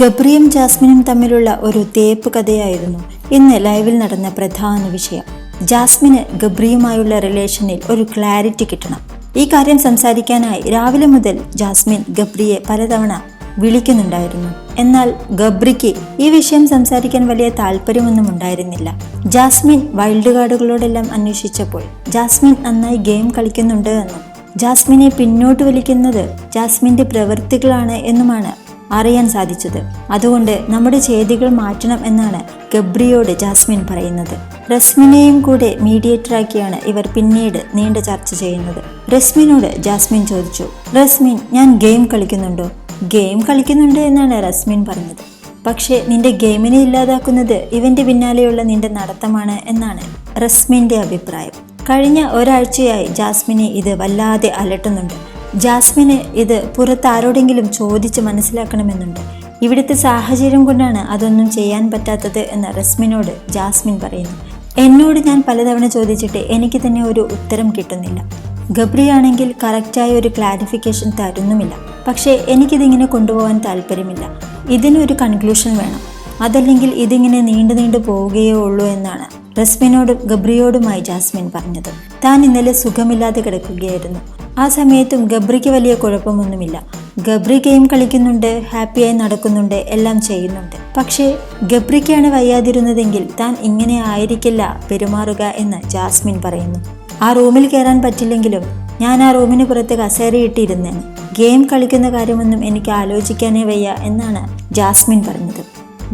ഗബ്രിയും ജാസ്മിനും തമ്മിലുള്ള ഒരു തേപ്പ് കഥയായിരുന്നു ഇന്ന് ലൈവിൽ നടന്ന പ്രധാന വിഷയം. ജാസ്മിന് ഗബ്രിയുമായുള്ള റിലേഷനിൽ ഒരു ക്ലാരിറ്റി കിട്ടണം. ഈ കാര്യം സംസാരിക്കാനായി രാവിലെ മുതൽ ജാസ്മിൻ ഗബ്രിയെ പലതവണ വിളിക്കുന്നുണ്ടായിരുന്നു. എന്നാൽ ഗബ്രിക്ക് ഈ വിഷയം സംസാരിക്കാൻ വലിയ താല്പര്യമൊന്നും ഉണ്ടായിരുന്നില്ല. ജാസ്മിൻ വൈൽഡ് കാർഡുകളോടെല്ലാം അന്വേഷിച്ചപ്പോൾ ജാസ്മിൻ നന്നായി ഗെയിം കളിക്കുന്നുണ്ട് എന്നും ജാസ്മിനെ പിന്നോട്ട് വലിക്കുന്നത് ജാസ്മിന്റെ പ്രവൃത്തികളാണ് എന്നുമാണ് അറിയാൻ സാധിച്ചത്. അതുകൊണ്ട് നമ്മുടെ ചെയ്തികൾ മാറ്റണം എന്നാണ് ഗബ്രിയോട് ജാസ്മിൻ പറയുന്നത്. റസ്മിനെയും കൂടെ മീഡിയേറ്ററാക്കിയാണ് ഇവർ പിന്നീട് നീണ്ട ചർച്ച ചെയ്യുന്നത്. റസ്മിനോട് ജാസ്മിൻ ചോദിച്ചു റസ്മിൻ ഞാൻ ഗെയിം കളിക്കുന്നുണ്ടോ? ഗെയിം കളിക്കുന്നുണ്ട് എന്നാണ് റസ്മിൻ പറഞ്ഞത്. പക്ഷേ നിന്റെ ഗെയിമിനെ ഇല്ലാതാക്കുന്നത് ഇവന്റെ പിന്നാലെയുള്ള നിന്റെ നടത്തമാണ് എന്നാണ് റസ്മിന്റെ അഭിപ്രായം. കഴിഞ്ഞ ഒരാഴ്ചയായി ജാസ്മിനെ ഇത് വല്ലാതെ അലട്ടുന്നുണ്ട്. ജാസ്മിന് ഇത് പുറത്ത് ആരോടെങ്കിലും ചോദിച്ച് മനസ്സിലാക്കണമെന്നുണ്ട്. ഇവിടുത്തെ സാഹചര്യം കൊണ്ടാണ് അതൊന്നും ചെയ്യാൻ പറ്റാത്തത് എന്ന് റസ്മിനോട് ജാസ്മിൻ പറയുന്നു. എന്നോട് ഞാൻ പലതവണ ചോദിച്ചിട്ട് എനിക്ക് തന്നെ ഒരു ഉത്തരം കിട്ടുന്നില്ല. ഗബ്രിയാണെങ്കിൽ കറക്റ്റായ ഒരു ക്ലാരിഫിക്കേഷൻ തരുന്നുമില്ല. പക്ഷേ എനിക്കിതിങ്ങനെ കൊണ്ടുപോകാൻ താല്പര്യമില്ല. ഇതിനൊരു കൺക്ലൂഷൻ വേണം. അതല്ലെങ്കിൽ ഇതിങ്ങനെ നീണ്ടു നീണ്ടു പോവുകയേ ഉള്ളൂ എന്നാണ് റസ്മിനോടും ഗബ്രിയോടുമായി ജാസ്മിൻ പറഞ്ഞത്. താൻ ഇന്നലെ സുഖമില്ലാതെ കിടക്കുകയായിരുന്നു. ആ സമയത്തും ഗബ്രിക്ക് വലിയ കുഴപ്പമൊന്നുമില്ല. ഗബ്രി ഗെയിം കളിക്കുന്നുണ്ട് ഹാപ്പിയായി നടക്കുന്നുണ്ട് എല്ലാം ചെയ്യുന്നുണ്ട്. പക്ഷേ ഗബ്രിക്കാണ് വയ്യാതിരുന്നതെങ്കിൽ താൻ ഇങ്ങനെ ആയിരിക്കില്ല പെരുമാറുക എന്ന് ജാസ്മിൻ പറയുന്നു. ആ റൂമിൽ കയറാൻ പറ്റില്ലെങ്കിലും ഞാൻ ആ റൂമിന് പുറത്ത് കസേരയിട്ടിരുന്നേന് ഗെയിം കളിക്കുന്ന കാര്യമൊന്നും എനിക്ക് ആലോചിക്കാനേ വയ്യ എന്നാണ് ജാസ്മിൻ പറഞ്ഞത്.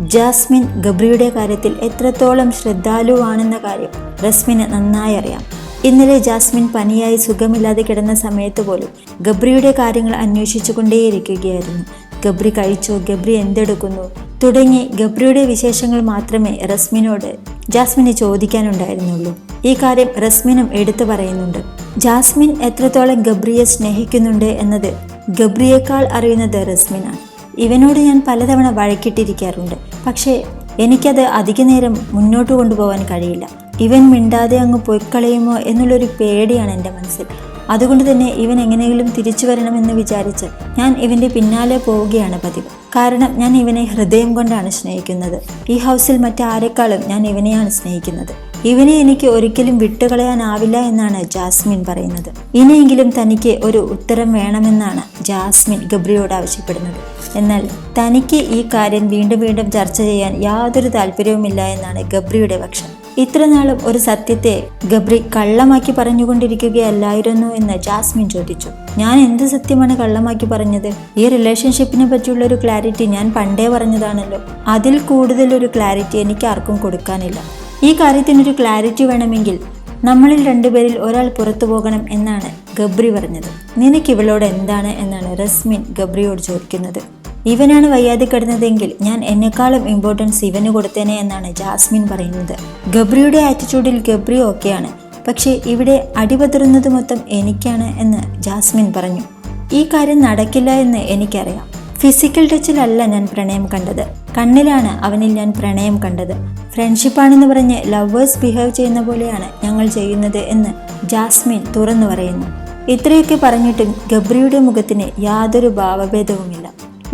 ജാസ്മിൻ ഗബ്രിയുടെ കാര്യത്തിൽ എത്രത്തോളം ശ്രദ്ധാലുവാണെന്ന കാര്യം റസ്മിന് നന്നായി അറിയാം. ഇന്നലെ ജാസ്മിൻ പനിയായി സുഖമില്ലാതെ കിടന്ന സമയത്ത് പോലും ഗബ്രിയുടെ കാര്യങ്ങൾ അന്വേഷിച്ചു കൊണ്ടേയിരിക്കുകയായിരുന്നു ഗബ്രി കഴിച്ചോ? ഗബ്രി എന്തെടുക്കുന്നു? തുടങ്ങി ഗബ്രിയുടെ വിശേഷങ്ങൾ മാത്രമേ റസ്മിനോട് ജാസ്മിനെ ചോദിക്കാനുണ്ടായിരുന്നുള്ളൂ. ഈ കാര്യം റസ്മിനും എടുത്തു പറയുന്നുണ്ട്. ജാസ്മിൻ എത്രത്തോളം ഗബ്രിയെ സ്നേഹിക്കുന്നുണ്ട് എന്നത് ഗബ്രിയേക്കാൾ അറിയുന്നത് റസ്മിനാണ്. ഇവനോട് ഞാൻ പലതവണ വഴക്കിട്ടിരിക്കാറുണ്ട്. പക്ഷേ എനിക്കത് അധികനേരം മുന്നോട്ട് കൊണ്ടുപോകാൻ കഴിയില്ല. ഇവൻ മിണ്ടാതെ അങ്ങ് പൊയ്ക്കളയുമോ എന്നുള്ളൊരു പേടിയാണ് എന്റെ മനസ്സിൽ. അതുകൊണ്ട് തന്നെ ഇവൻ എങ്ങനെയെങ്കിലും തിരിച്ചു വരണമെന്ന് വിചാരിച്ച് ഞാൻ ഇവന്റെ പിന്നാലെ പോവുകയാണ് പതിവ്. കാരണം ഞാൻ ഇവനെ ഹൃദയം കൊണ്ടാണ് സ്നേഹിക്കുന്നത്. ഈ ഹൗസിൽ മറ്റാരെക്കാളും ഞാൻ ഇവനെയാണ് സ്നേഹിക്കുന്നത്. ഇവനെ എനിക്ക് ഒരിക്കലും വിട്ടുകളയാനാവില്ല എന്നാണ് ജാസ്മിൻ പറയുന്നത്. ഇനിയെങ്കിലും തനിക്ക് ഒരു ഉത്തരം വേണമെന്നാണ് ജാസ്മിൻ ഗബ്രിയോട് ആവശ്യപ്പെടുന്നത്. എന്നാൽ തനിക്ക് ഈ കാര്യം വീണ്ടും വീണ്ടും ചർച്ച ചെയ്യാൻ യാതൊരു താല്പര്യവുമില്ല എന്നാണ് ഗബ്രിയുടെ പക്ഷം. ഇത്രനാളും ഒരു സത്യത്തെ ഗബ്രി കള്ളമാക്കി പറഞ്ഞുകൊണ്ടിരിക്കുകയല്ലായിരുന്നു എന്ന് ജാസ്മിൻ ചോദിച്ചു. ഞാൻ എന്ത് സത്യമാണ് കള്ളമാക്കി പറഞ്ഞത്? ഈ റിലേഷൻഷിപ്പിനെ പറ്റിയുള്ള ഒരു ക്ലാരിറ്റി ഞാൻ പണ്ടേ പറഞ്ഞതാണല്ലോ. അതിൽ കൂടുതൽ ഒരു ക്ലാരിറ്റി എനിക്ക് ആർക്കും കൊടുക്കാനില്ല. ഈ കാര്യത്തിനൊരു ക്ലാരിറ്റി വേണമെങ്കിൽ നമ്മളിൽ രണ്ടുപേരിൽ ഒരാൾ പുറത്തു പോകണം എന്നാണ് ഗബ്രി പറഞ്ഞത്. നിനക്ക് ഇവളോട് എന്താണ്? എന്നാണ് റസ്മിൻ ഗബ്രിയോട് ചോദിക്കുന്നത്. ഇവനാണ് വയ്യാതെ കിടന്നതെങ്കിൽ ഞാൻ എന്നെക്കാളും ഇമ്പോർട്ടൻസ് ഇവന് കൊടുത്തേനെ എന്നാണ് ജാസ്മിൻ പറയുന്നത്. ഗബ്രിയുടെ ആറ്റിറ്റ്യൂഡിൽ ഗബ്രി ഓക്കെയാണ്. പക്ഷേ ഇവിടെ അടിപതറുന്നത് മൊത്തം എനിക്കാണ് എന്ന് ജാസ്മിൻ പറഞ്ഞു. ഈ കാര്യം നടക്കില്ല എന്ന് എനിക്കറിയാം. ഫിസിക്കൽ ടച്ചിലല്ല ഞാൻ പ്രണയം കണ്ടത്. കണ്ണിലാണ് അവനിൽ ഞാൻ പ്രണയം കണ്ടത്. ഫ്രണ്ട്ഷിപ്പാണെന്ന് പറഞ്ഞ് ലവേഴ്സ് ബിഹേവ് ചെയ്യുന്ന പോലെയാണ് ഞങ്ങൾ ചെയ്യുന്നത് എന്ന് ജാസ്മിൻ തുറന്നു പറയുന്നു. ഇത്രയൊക്കെ പറഞ്ഞിട്ടും ഗബ്രിയുടെ മുഖത്തിന് യാതൊരു ഭാവഭേദവുമില്ല.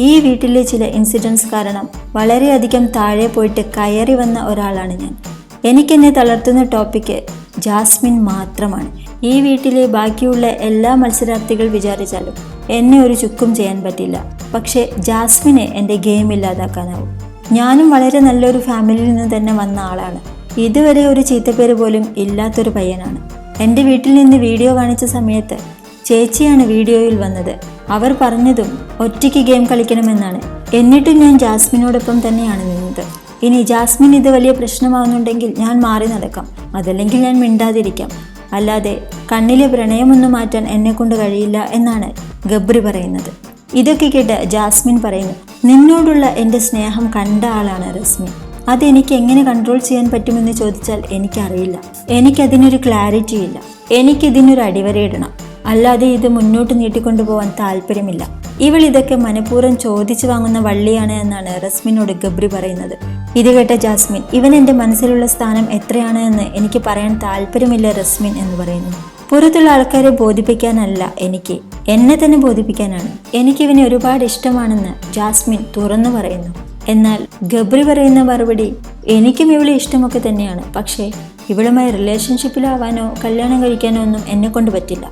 ഈ വീട്ടിലെ ചില ഇൻസിഡൻസ് കാരണം വളരെയധികം താഴെ പോയിട്ട് കയറി വന്ന ഒരാളാണ് ഞാൻ. എനിക്കെന്നെ തളർത്തുന്ന ടോപ്പിക്ക് ജാസ്മിൻ മാത്രമാണ്. ഈ വീട്ടിലെ ബാക്കിയുള്ള എല്ലാ മത്സരാർത്ഥികൾ വിചാരിച്ചാലും എന്നെ ഒരു ചുക്കും ചെയ്യാൻ പറ്റില്ല. പക്ഷേ ജാസ്മിനെ എന്റെ ഗെയിം ഇല്ലാതാക്കാനാവും. ഞാനും വളരെ നല്ലൊരു ഫാമിലിയിൽ നിന്ന് തന്നെ വന്ന ആളാണ്. ഇതുവരെ ഒരു ചീത്തപ്പേര് പോലും ഇല്ലാത്തൊരു പയ്യനാണ്. എന്റെ വീട്ടിൽ നിന്ന് വീഡിയോ കാണിച്ച സമയത്ത് ചേച്ചിയാണ് വീഡിയോയിൽ വന്നത്. അവർ പറഞ്ഞതും ഒറ്റയ്ക്ക് ഗെയിം കളിക്കണമെന്നാണ്. എന്നിട്ടും ഞാൻ ജാസ്മിനോടൊപ്പം തന്നെയാണ് നിന്നത്. ഇനി ജാസ്മിൻ ഇത് വലിയ പ്രശ്നമാകുന്നുണ്ടെങ്കിൽ ഞാൻ മാറി നടക്കാം. അതല്ലെങ്കിൽ ഞാൻ മിണ്ടാതിരിക്കാം. അല്ലാതെ കണ്ണിലെ പ്രണയമൊന്നും മാറ്റാൻ എന്നെ കൊണ്ട് കഴിയില്ല എന്നാണ് ഗബ്രി പറയുന്നത്. ഇതൊക്കെ കേട്ട് ജാസ്മിൻ പറയുന്നു നിന്നോടുള്ള എന്റെ സ്നേഹം കണ്ട ആളാണ് റസ്മി അതെനിക്ക് എങ്ങനെ കൺട്രോൾ ചെയ്യാൻ പറ്റുമെന്ന് ചോദിച്ചാൽ എനിക്കറിയില്ല. എനിക്കതിനൊരു ക്ലാരിറ്റി ഇല്ല എനിക്കിതിനൊരു അടിവരയിടണം. അല്ലാതെ ഇത് മുന്നോട്ട് നീട്ടിക്കൊണ്ടുപോകാൻ താല്പര്യമില്ല. ഇവൾ ഇതൊക്കെ മനഃപൂർവം ചോദിച്ചു വാങ്ങുന്ന വള്ളിയാണ് എന്നാണ് റസ്മിനോട് ഗബ്രി പറയുന്നത്. ഇത് കേട്ട ജാസ്മിൻ ഇവൻ എന്റെ മനസ്സിലുള്ള സ്ഥാനം എത്രയാണ് എന്ന് എനിക്ക് പറയാൻ താല്പര്യമില്ല റസ്മിൻ എന്ന് പറയുന്നു. പുറത്തുള്ള ആൾക്കാരെ ബോധിപ്പിക്കാനല്ല എനിക്ക് എന്നെ തന്നെ ബോധിപ്പിക്കാനാണ്. എനിക്കിവനെ ഒരുപാട് ഇഷ്ടമാണെന്ന് ജാസ്മിൻ തുറന്നു പറയുന്നു. എന്നാൽ ഗബ്രി പറയുന്ന മറുപടി എനിക്കും ഇവളെ ഇഷ്ടമൊക്കെ തന്നെയാണ്. പക്ഷേ ഇവളുമായി റിലേഷൻഷിപ്പിലാവാനോ കല്യാണം കഴിക്കാനോ ഒന്നും എന്നെ കൊണ്ട് പറ്റില്ല.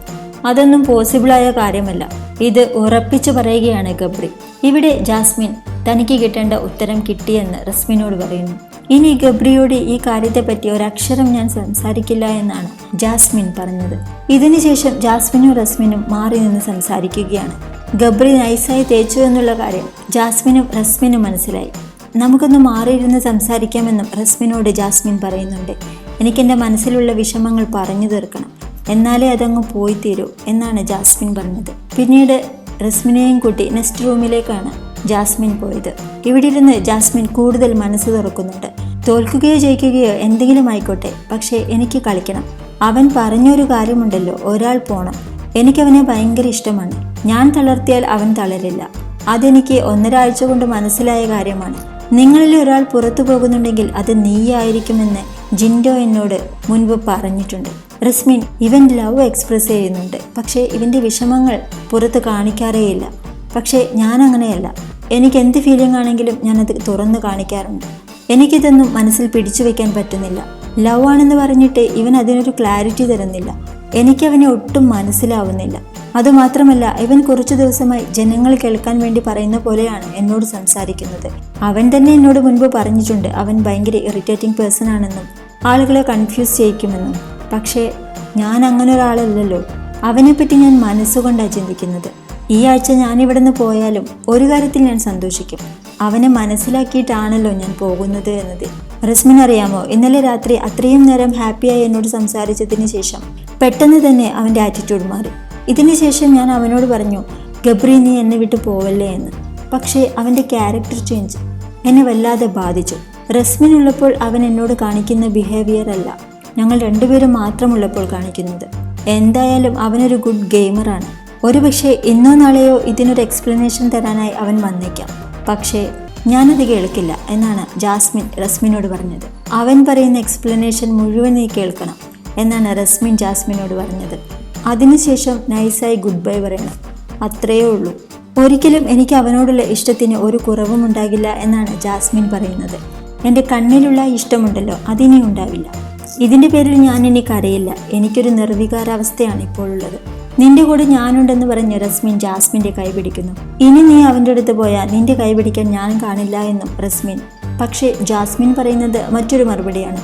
അതൊന്നും പോസിബിളായ കാര്യമല്ല. ഇത് ഉറപ്പിച്ചു പറയുകയാണ് ഗബ്രി. ഇവിടെ ജാസ്മിൻ തനിക്ക് കിട്ടേണ്ട ഉത്തരം കിട്ടിയെന്ന് റസ്മിനോട് പറയുന്നു. ഇനി ഗബ്രിയോട് ഈ കാര്യത്തെപ്പറ്റി ഒരക്ഷരം ഞാൻ സംസാരിക്കില്ല എന്നാണ് ജാസ്മിൻ പറഞ്ഞത്. ഇതിനുശേഷം ജാസ്മിനും റസ്മിനും മാറി നിന്ന് സംസാരിക്കുകയാണ്. ഗബ്രി നൈസായി തേച്ചു എന്നുള്ള കാര്യം ജാസ്മിനും റസ്മിനും മനസ്സിലായി. നമുക്കൊന്ന് മാറിയിരുന്ന് സംസാരിക്കാമെന്നും റസ്മിനോട് ജാസ്മിൻ പറയുന്നുണ്ട്. എനിക്കെന്റെ മനസ്സിലുള്ള വിഷമങ്ങൾ പറഞ്ഞു തീർക്കണം. എന്നാലേ അതങ്ങ് പോയി തീരൂ എന്നാണ് ജാസ്മിൻ പറഞ്ഞത്. പിന്നീട് റസ്മിനെയും കൂട്ടി നെക്സ്റ്റ് റൂമിലേക്കാണ് ജാസ്മിൻ പോയത്. ഇവിടെ ഇരുന്ന് ജാസ്മിൻ കൂടുതൽ മനസ്സ് തുറക്കുന്നുണ്ട്. തോൽക്കുകയോ ജയിക്കുകയോ എന്തെങ്കിലും ആയിക്കോട്ടെ പക്ഷേ എനിക്ക് കളിക്കണം. അവൻ പറഞ്ഞൊരു കാര്യമുണ്ടല്ലോ ഒരാൾ പോണം. എനിക്കവനെ ഭയങ്കര ഇഷ്ടമാണ്. ഞാൻ തളർത്തിയാൽ അവൻ തളരില്ല. അതെനിക്ക് ഒന്നരാഴ്ച കൊണ്ട് മനസ്സിലായ കാര്യമാണ്. നിങ്ങളിൽ ഒരാൾ പുറത്തു പോകുന്നുണ്ടെങ്കിൽ അത് നീയായിരിക്കുമെന്ന് ജിൻഡോ എന്നോട് മുൻപ് പറഞ്ഞിട്ടുണ്ട്. റസ്മിൻ ഇവൻ ലവ് എക്സ്പ്രസ് ചെയ്യുന്നുണ്ട്. പക്ഷേ ഇവന്റെ വിഷമങ്ങൾ പുറത്ത് കാണിക്കാറേയില്ല. പക്ഷേ ഞാൻ അങ്ങനെയല്ല എനിക്ക് എന്ത് ഫീലിംഗ് ആണെങ്കിലും ഞാനത് തുറന്നു കാണിക്കാറുണ്ട്. എനിക്കിതൊന്നും മനസ്സിൽ പിടിച്ചു വെക്കാൻ പറ്റുന്നില്ല. ലവ് ആണെന്ന് പറഞ്ഞിട്ട് ഇവൻ അതിനൊരു ക്ലാരിറ്റി തരുന്നില്ല. എനിക്കവനെ ഒട്ടും മനസ്സിലാവുന്നില്ല. അതുമാത്രമല്ല ഇവൻ കുറച്ചു ദിവസമായി ജനങ്ങൾ കേൾക്കാൻ വേണ്ടി പറയുന്ന പോലെയാണ് എന്നോട് സംസാരിക്കുന്നത്. അവൻ തന്നെ എന്നോട് മുൻപ് പറഞ്ഞിട്ടുണ്ട് അവൻ ഭയങ്കര ഇറിറ്റേറ്റിംഗ് പേഴ്സൺ ആണെന്നും ആളുകളെ കൺഫ്യൂസ് ചെയ്യിക്കുമെന്നും. പക്ഷേ ഞാൻ അങ്ങനെ ഒരാളല്ലല്ലോ അവനെപ്പറ്റി ഞാൻ മനസ്സുകൊണ്ടാണ് ചിന്തിക്കുന്നത്. ഈ ആഴ്ച ഞാൻ ഇവിടെ നിന്ന് പോയാലും ഒരു കാര്യത്തിൽ ഞാൻ സന്തോഷിക്കും. അവനെ മനസ്സിലാക്കിയിട്ടാണല്ലോ ഞാൻ പോകുന്നത് എന്നത്. റസ്മിൻ അറിയാമോ? ഇന്നലെ രാത്രി അത്രയും നേരം ഹാപ്പിയായി എന്നോട് സംസാരിച്ചതിന് ശേഷം പെട്ടെന്ന് തന്നെ അവന്റെ ആറ്റിറ്റ്യൂഡ് മാറി. ഇതിന് ശേഷം ഞാൻ അവനോട് പറഞ്ഞു ഗബ്രി നീ എന്നെ വിട്ടു പോവല്ലേ എന്ന്. പക്ഷേ അവന്റെ ക്യാരക്ടർ ചേഞ്ച് എന്നെ വല്ലാതെ ബാധിച്ചു. റസ്മിൻ ഉള്ളപ്പോൾ അവൻ എന്നോട് കാണിക്കുന്ന ബിഹേവിയർ അല്ല. ഞങ്ങൾ രണ്ടുപേരും മാത്രമുള്ളപ്പോൾ കാണിക്കുന്നത്. എന്തായാലും അവനൊരു ഗുഡ് ഗെയിമറാണ് ഒരുപക്ഷെ ഇന്നോ നാളെയോ ഇതിനൊരു എക്സ്പ്ലനേഷൻ തരാനായി അവൻ വന്നേക്കാം. പക്ഷേ ഞാനത് കേൾക്കില്ല എന്നാണ് ജാസ്മിൻ റസ്മിനോട് പറഞ്ഞത്. അവൻ പറയുന്ന എക്സ്പ്ലനേഷൻ മുഴുവൻ നീ കേൾക്കണം എന്നാണ് റസ്മിൻ ജാസ്മിനോട് പറഞ്ഞത്. അതിനുശേഷം നൈസായി ഗുഡ് ബൈ പറയണം. അത്രയേ ഉള്ളൂ. ഒരിക്കലും എനിക്ക് അവനോടുള്ള ഇഷ്ടത്തിന് ഒരു കുറവും ഉണ്ടാകില്ല എന്നാണ് ജാസ്മിൻ പറയുന്നത്. എന്റെ കണ്ണിലുള്ള ഇഷ്ടമുണ്ടല്ലോ അതിനി ഉണ്ടാവില്ല. ഇതിന്റെ പേരിൽ ഞാൻ ഇനി കരയില്ല. എനിക്കൊരു നിർവികാരാവസ്ഥയാണ് ഇപ്പോൾ ഉള്ളത് നിന്റെ കൂടെ ഞാനുണ്ടെന്ന് പറഞ്ഞ് റസ്മിൻ ജാസ്മിന്റെ കൈ പിടിക്കുന്നു. ഇനി നീ അവന്റെ അടുത്ത് പോയാൽ നിന്റെ കൈ പിടിക്കാൻ ഞാൻ കാണില്ല എന്നും റസ്മിൻ പക്ഷേ ജാസ്മിൻ പറയുന്നത് മറ്റൊരു മറുപടിയാണ്.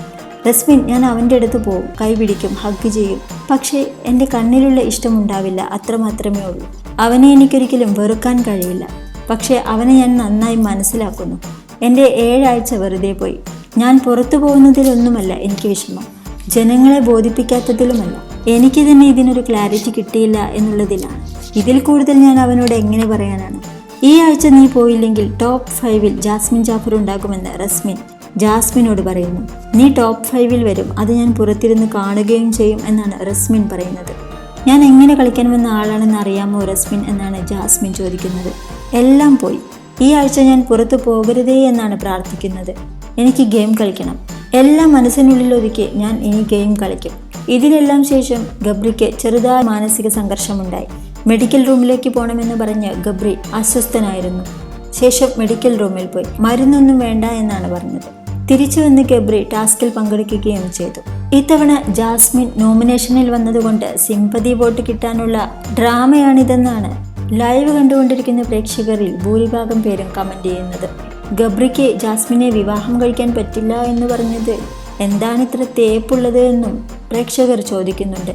റസ്മിൻ ഞാൻ അവന്റെ അടുത്ത് പോകും കൈ പിടിക്കും ഹഗ് ചെയ്യും. പക്ഷേ എന്റെ കണ്ണിലുള്ള ഇഷ്ടമുണ്ടാവില്ല അത്ര മാത്രമേ ഉള്ളൂ. അവനെ എനിക്കൊരിക്കലും വെറുക്കാൻ കഴിയില്ല. പക്ഷേ അവനെ ഞാൻ നന്നായി മനസ്സിലാക്കുന്നു. എന്റെ ഏഴാഴ്ച വെറുതെ പോയി. ഞാൻ പുറത്തു പോകുന്നതിലൊന്നുമല്ല എനിക്ക് വിഷമം. ജനങ്ങളെ ബോധിപ്പിക്കാത്തതിലുമല്ല. എനിക്ക് തന്നെ ഇതിനൊരു ക്ലാരിറ്റി കിട്ടിയില്ല എന്നുള്ളതിലാണ്. ഇതിൽ കൂടുതൽ ഞാൻ അവനോട് എങ്ങനെ പറയാനാണ്? ഈ ആഴ്ച നീ പോയില്ലെങ്കിൽ ടോപ്പ് ഫൈവിൽ ജാസ്മിൻ ജാഫർ ഉണ്ടാകുമെന്ന് റസ്മിൻ ജാസ്മിനോട് പറയുന്നു. നീ ടോപ്പ് ഫൈവിൽ വരും. അത് ഞാൻ പുറത്തിരുന്ന് കാണുകയും ചെയ്യും എന്നാണ് റസ്മിൻ പറയുന്നത്. ഞാൻ എങ്ങനെ കളിക്കണമെന്ന ആളാണെന്ന് അറിയാമോ റസ്മിൻ എന്നാണ് ജാസ്മിൻ ചോദിക്കുന്നത്. എല്ലാം പോയി. ഈ ആഴ്ച ഞാൻ പുറത്തു പോകരുതേ എന്നാണ് പ്രാർത്ഥിക്കുന്നത്. എനിക്ക് ഗെയിം കളിക്കണം. എല്ലാ മനസ്സിനുള്ളിലൊതുക്കി ഞാൻ ഇനി ഗെയിം കളിക്കും. ഇതിനെല്ലാം ശേഷം ഗബ്രിക്ക് ചെറുതായ മാനസിക സംഘർഷമുണ്ടായി. മെഡിക്കൽ റൂമിലേക്ക് പോകണമെന്ന് പറഞ്ഞ് ഗബ്രി അസ്വസ്ഥനായിരുന്നു. ശേഷം മെഡിക്കൽ റൂമിൽ പോയി. മരുന്നൊന്നും വേണ്ട എന്നാണ് പറഞ്ഞത്. തിരിച്ചു വന്ന് ഗബ്രി ടാസ്കിൽ പങ്കെടുക്കുകയും ചെയ്തു. ഇത്തവണ ജാസ്മിൻ നോമിനേഷനിൽ വന്നതുകൊണ്ട് സിമ്പതി വോട്ട് കിട്ടാനുള്ള ഡ്രാമയാണിതെന്നാണ് ലൈവ് കണ്ടുകൊണ്ടിരിക്കുന്ന പ്രേക്ഷകരിൽ ഭൂരിഭാഗം പേരും കമന്റ് ചെയ്യുന്നത്. ഗബ്രിക്ക് ജാസ്മിനെ വിവാഹം കഴിക്കാൻ പറ്റില്ല എന്ന് പറഞ്ഞത് എന്താണ് ഇത്ര തേപ്പുള്ളത് എന്നും പ്രേക്ഷകർ ചോദിക്കുന്നുണ്ട്.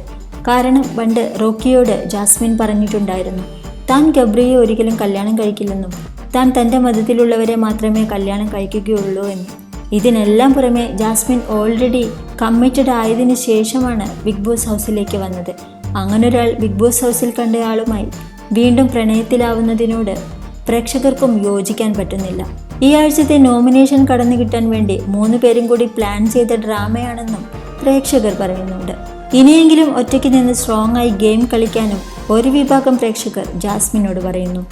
കാരണം പണ്ട് റോക്കിയോട് ജാസ്മിൻ പറഞ്ഞിട്ടുണ്ടായിരുന്നു താൻ ഗബ്രിയെ ഒരിക്കലും കല്യാണം കഴിക്കില്ലെന്നും താൻ തന്റെ മതത്തിലുള്ളവരെ മാത്രമേ കല്യാണം കഴിക്കുകയുള്ളൂ എന്നും. ഇതിനെല്ലാം പുറമെ ജാസ്മിൻ ഓൾറെഡി കമ്മിറ്റഡ് ആയതിനു ശേഷമാണ് ബിഗ് ബോസ് ഹൗസിലേക്ക് വന്നത്. അങ്ങനൊരാൾ ബിഗ് ബോസ് ഹൗസിൽ കണ്ടയാളുമായി വീണ്ടും പ്രണയത്തിലാവുന്നതിനോട് പ്രേക്ഷകർക്കും യോജിക്കാൻ പറ്റുന്നില്ല. ഈ ആഴ്ചത്തെ നോമിനേഷൻ കടന്നു കിട്ടാൻ വേണ്ടി മൂന്ന് പേരും കൂടി പ്ലാൻ ചെയ്ത ഡ്രാമയാണെന്നും പ്രേക്ഷകർ പറയുന്നുണ്ട്. ഇനിയെങ്കിലും ഒറ്റയ്ക്ക് നിന്ന് സ്ട്രോങ് ആയി ഗെയിം കളിക്കാനും ഒരു വിഭാഗം പ്രേക്ഷകർ ജാസ്മിനോട് പറയുന്നു.